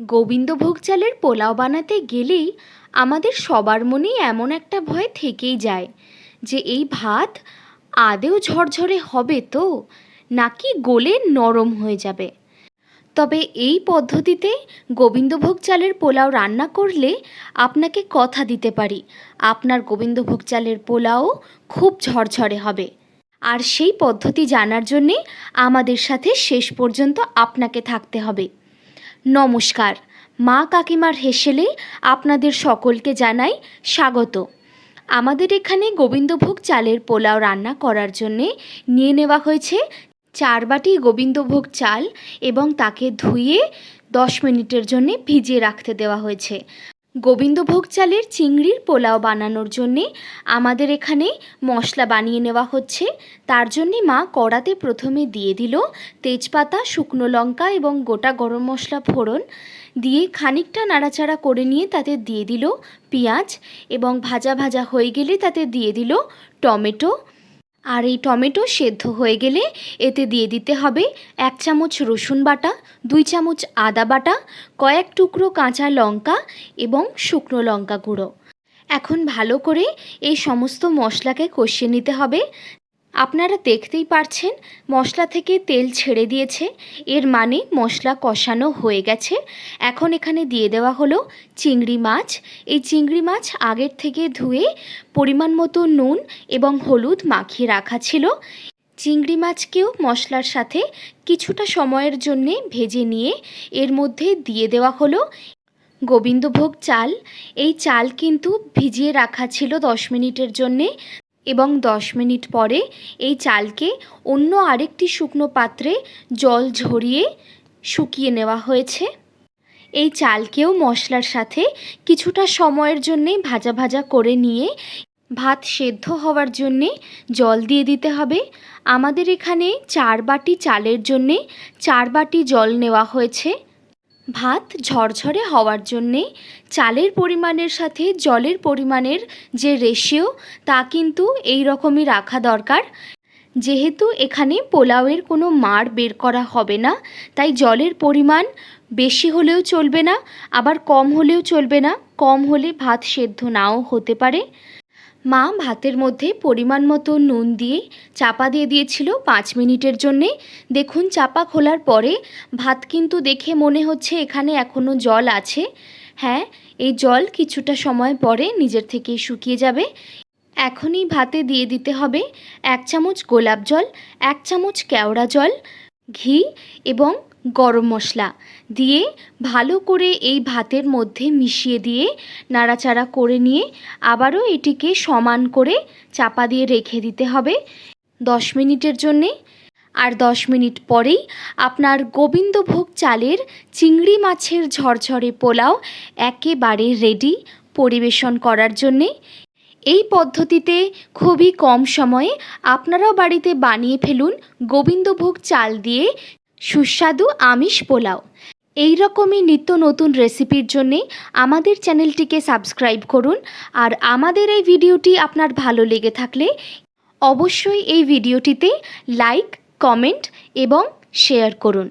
গোবিন্দভোগ চালের পোলাও বানাতে গেলেই আমাদের সবার মনেই এমন একটা ভয় থেকেই যায় যে এই ভাত আদেও ঝরঝরে হবে তো, নাকি গোলে নরম হয়ে যাবে। তবে এই পদ্ধতিতে গোবিন্দভোগ চালের পোলাও রান্না করলে আপনাকে কথা দিতে পারি, আপনার গোবিন্দভোগ চালের পোলাও খুব ঝরঝরে হবে। আর সেই পদ্ধতি জানার জন্যে আমাদের সাথে শেষ পর্যন্ত আপনাকে থাকতে হবে। নমস্কার। মা কাকিমার হেসেলে আপনাদের সকলকে জানাই স্বাগত। আমাদের এখানে গোবিন্দভোগ চালের পোলাও রান্না করার জন্যে নিয়ে নেওয়া হয়েছে চার বাটি গোবিন্দভোগ চাল এবং তাকে ধুয়ে দশ মিনিটের জন্যে ভিজিয়ে রাখতে দেওয়া হয়েছে। গোবিন্দভোগ চালের চিংড়ির পোলাও বানানোর জন্যে আমাদের এখানে মশলা বানিয়ে নেওয়া হচ্ছে। তার জন্যে মা কড়াতে প্রথমে দিয়ে দিল তেজপাতা, শুকনো লঙ্কা এবং গোটা গরম মশলা ফোড়ন। দিয়ে খানিকটা নাড়াচাড়া করে নিয়ে তাতে দিয়ে দিল পেঁয়াজ এবং ভাজা ভাজা হয়ে গেলে তাতে দিয়ে দিল টমেটো আর এই টমেটো সেদ্ধ হয়ে গেলে এতে দিয়ে দিতে হবে এক চামচ রসুন বাটা, দুই চামচ আদা বাটা, কয়েক টুকরো কাঁচা লঙ্কা এবং শুকনো লঙ্কা গুঁড়ো। এখন ভালো করে এই সমস্ত মশলাকে কষিয়ে নিতে হবে। আপনারা দেখতেই পারছেন, মশলা থেকে তেল ছেড়ে দিয়েছে। এর মানে মশলা কষানো হয়ে গেছে। এখন এখানে দিয়ে দেওয়া হলো চিংড়ি মাছ। এই চিংড়ি মাছ আগের থেকে ধুয়ে পরিমাণ মতো নুন এবং হলুদ মাখিয়ে রাখা ছিল। চিংড়ি মাছকেও মশলার সাথে কিছুটা সময়ের জন্যে ভেজে নিয়ে এর মধ্যে দিয়ে দেওয়া হলো গোবিন্দভোগ চাল। এই চাল কিন্তু ভিজিয়ে রাখা ছিল দশ মিনিটের জন্যে। এবং দশ মিনিট পরে এই চালকে অন্য আরেকটি শুকনো পাত্রে জল ঝরিয়ে শুকিয়ে নেওয়া হয়েছে। এই চালকেও মশলার সাথে কিছুটা সময়ের জন্যে ভাজা ভাজা করে নিয়ে ভাত সেদ্ধ হওয়ার জন্যে জল দিয়ে দিতে হবে। আমাদের এখানে চার বাটি চালের জন্যে চার বাটি জল নেওয়া হয়েছে। ভাত ঝরঝরে হওয়ার জন্যে চালের পরিমাণের সাথে জলের পরিমাণের যে রেশিও তা কিন্তু এই রকমই রাখা দরকার। যেহেতু এখানে পোলাওয়ের কোনো মাড় বের করা হবে না, তাই জলের পরিমাণ বেশি হলেও চলবে না, আবার কম হলেও চলবে না। কম হলে ভাত সেদ্ধ নাও হতে পারে। মা ভাতের মধ্যে পরিমাণ মতো নুন দিয়ে চাপা দিয়ে দিয়েছিল পাঁচ মিনিটের জন্যে। দেখুন, চাপা খোলার পরে ভাত কিন্তু দেখে মনে হচ্ছে এখানে এখনও জল আছে। হ্যাঁ এই জল কিছুটা সময় পরে নিজের থেকেই শুকিয়ে যাবে। এখনই ভাতে দিয়ে দিতে হবে এক চামচ গোলাপ জল, এক চামচ কেওড়া জল, ঘি এবং গরম মশলা দিয়ে ভালো করে এই ভাতের মধ্যে মিশিয়ে দিয়ে নাড়াচাড়া করে নিয়ে আবারও এটিকে সমান করে চাপা দিয়ে রেখে দিতে হবে দশ মিনিটের জন্যে। আর দশ মিনিট পরেই আপনার গোবিন্দভোগ চালের চিংড়ি মাছের ঝরঝরে পোলাও একেবারে রেডি পরিবেশন করার জন্যে। এই পদ্ধতিতে খুবই কম সময়ে আপনারাও বাড়িতে বানিয়ে ফেলুন গোবিন্দভোগ চাল দিয়ে সুস্বাদু আমিষ পোলাও। এই রকমই নিত্য নতুন রেসিপির জন্যে আমাদের চ্যানেলটিকে সাবস্ক্রাইব করুন আর আমাদের এই ভিডিওটি আপনার ভালো লেগে থাকলে অবশ্যই এই ভিডিওটিতে লাইক, কমেন্ট এবং শেয়ার করুন।